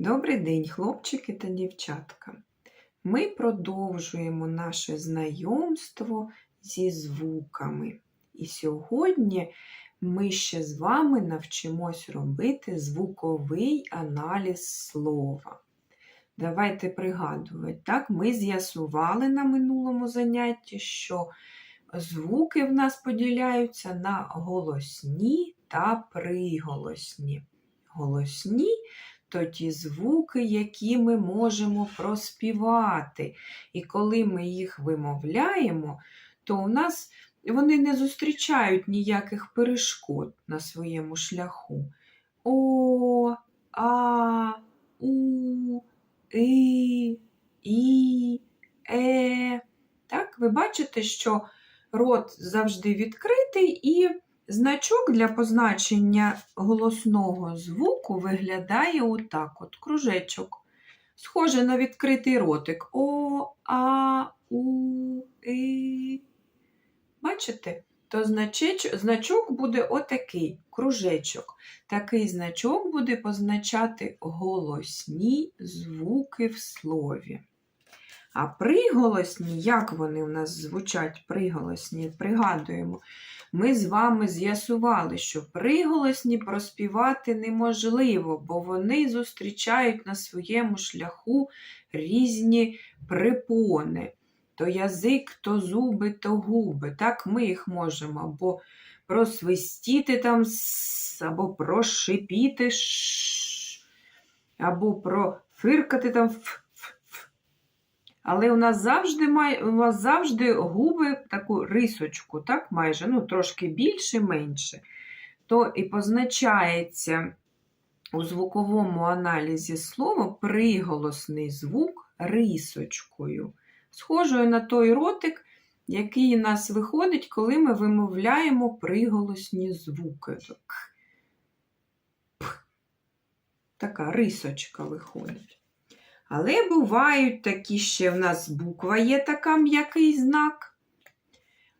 Добрий день, хлопчики та дівчатка. Ми продовжуємо наше знайомство зі звуками. І сьогодні ми ще з вами навчимось робити звуковий аналіз слова. Давайте пригадувати, так, ми з'ясували на минулому занятті, що звуки в нас поділяються на голосні та приголосні. Голосні то ті звуки, які ми можемо проспівати. І коли ми їх вимовляємо, то у нас вони не зустрічають ніяких перешкод на своєму шляху. О, А, У, И, І, Е. Так, ви бачите, що рот завжди відкритий і Значок для позначення голосного звуку виглядає отак от кружечок. Схоже на відкритий ротик. О, А, У, И. Бачите? То значеч... значок буде отакий кружечок. Такий значок буде позначати голосні звуки в слові. А приголосні, як вони у нас звучать приголосні, пригадуємо, ми з вами з'ясували, що приголосні проспівати неможливо, бо вони зустрічають на своєму шляху різні припони. То язик, то зуби, то губи. Так ми їх можемо або просвистіти там, або прошипіти, або профиркати там. Але у нас завжди має, у нас завжди губи таку рисочку, так, майже, ну, трошки більше, менше. То і позначається у звуковому аналізі слова приголосний звук рисочкою, схожою на той ротик, який у нас виходить, коли ми вимовляємо приголосні звуки. Так. Така рисочка виходить. Але бувають такі ще в нас буква є така м'який знак.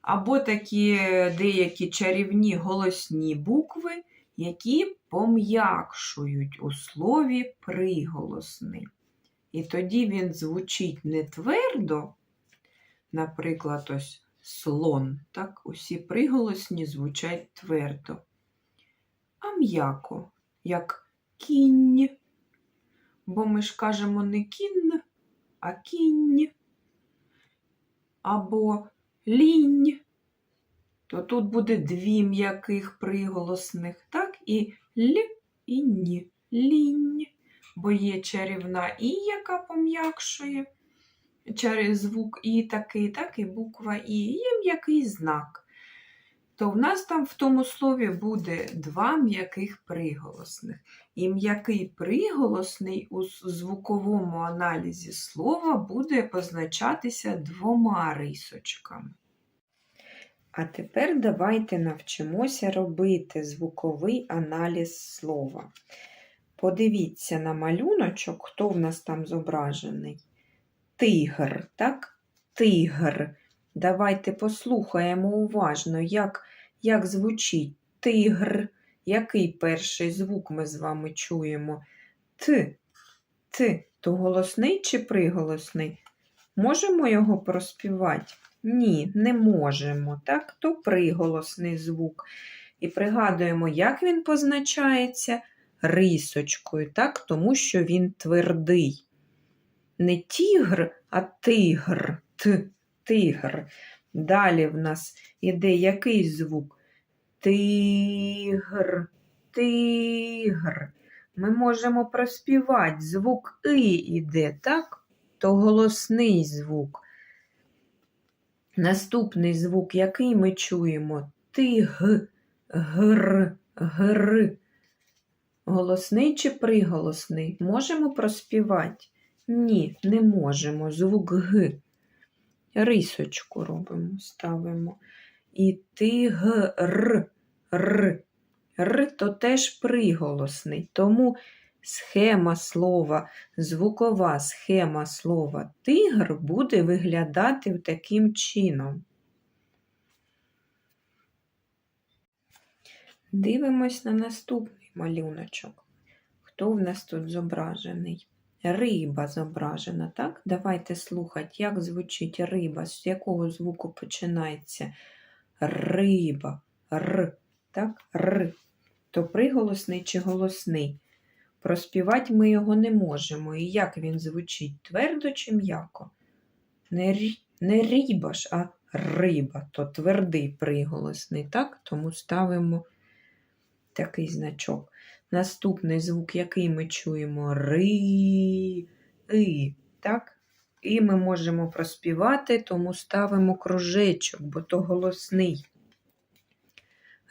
Або такі деякі чарівні голосні букви, які пом'якшують у слові приголосний. І тоді він звучить не твердо, наприклад, ось слон. Так, Усі приголосні звучать твердо, а м'яко, як кінь бо ми ж кажемо не кінь, а кінь. Або лінь, то тут буде дві м'яких приголосних, так, і л і ні. Лінь, бо є чарівна і, яка пом'якшує звук і такий, так? І буква І, є м'який знак то в нас там в тому слові буде два м'яких приголосних. І м'який приголосний у звуковому аналізі слова буде позначатися двома рисочками. А тепер давайте навчимося робити звуковий аналіз слова. Подивіться на малюночок, хто в нас там зображений. Тигр, так? Тигр. Давайте послухаємо уважно, як як звучить тигр. Який перший звук ми з вами чуємо? Т. Т. То голосний чи приголосний? Можемо його проспівати? Ні, не можемо. Так, то приголосний звук. І пригадуємо, як він позначається рисочкою, так, тому що він твердий. Не тігр, а тигр. Т тигр. Далі в нас іде який звук? Тигр, тигр. Ми можемо проспівати. Звук И іде, так? То голосний звук. Наступний звук, який ми чуємо? Тиг, гр, гр. Голосний чи приголосний? Можемо проспівати? Ні, не можемо. Звук Г рисочку робимо, ставимо. І тигр, р. Р то теж приголосний. Тому схема слова, звукова схема слова тигр буде виглядати таким чином. Дивимось на наступний малюночок. Хто в нас тут зображений? Риба зображена, так? Давайте слухати, як звучить риба, з якого звуку починається риба, р, так? Р. То приголосний чи голосний? Проспівати ми його не можемо. І як він звучить? Твердо чи м'яко? Не, рі- не ріба ж, а риба, то твердий приголосний, так? Тому ставимо такий значок. Наступний звук, який ми чуємо ри, и, так? І ми можемо проспівати, тому ставимо кружечок, бо то голосний.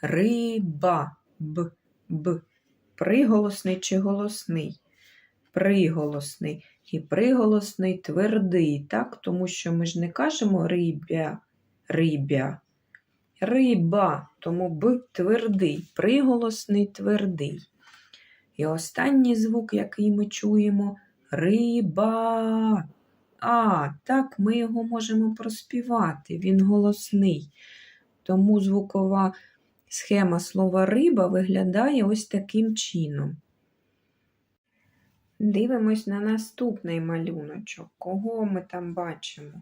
Риба, б, б. Приголосний чи голосний? Приголосний. І приголосний твердий, так? Тому що ми ж не кажемо рибя, рибя. Риба, тому б твердий, приголосний твердий. І останній звук, який ми чуємо риба. А, так, ми його можемо проспівати, він голосний. Тому звукова схема слова риба виглядає ось таким чином. Дивимось на наступний малюночок. Кого ми там бачимо?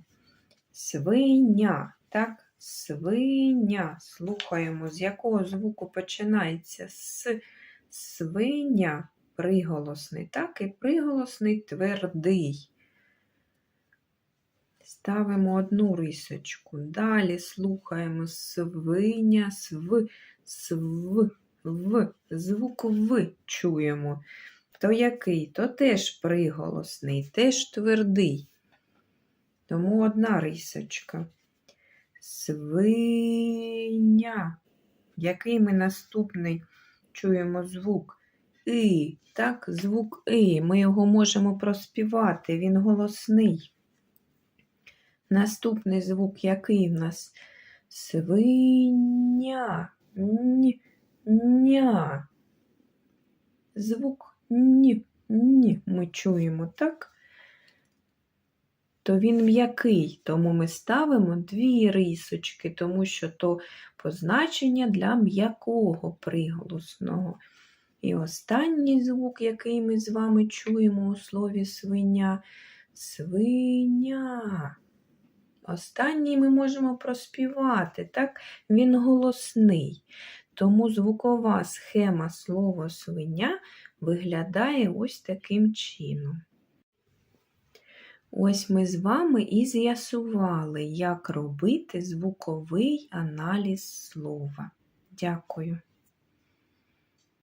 Свиня, так? Свиня. Слухаємо, з якого звуку починається с. Свиня приголосний, так і приголосний твердий. Ставимо одну рисочку. Далі слухаємо свиня, св, св, в. Звук в чуємо. То який? То теж приголосний, теж твердий. Тому одна рисочка. Свиня. Який ми наступний чуємо звук И. Так, звук И. Ми його можемо проспівати, він голосний. Наступний звук який в нас? Свиня. Ня. Звук ні, ні ми чуємо, так? То він м'який, тому ми ставимо дві рисочки, тому що то позначення для м'якого приголосного. І останній звук, який ми з вами чуємо у слові свиня свиня. Останній ми можемо проспівати, так? Він голосний. Тому звукова схема слова свиня виглядає ось таким чином. Ось ми з вами і з'ясували, як робити звуковий аналіз слова. Дякую.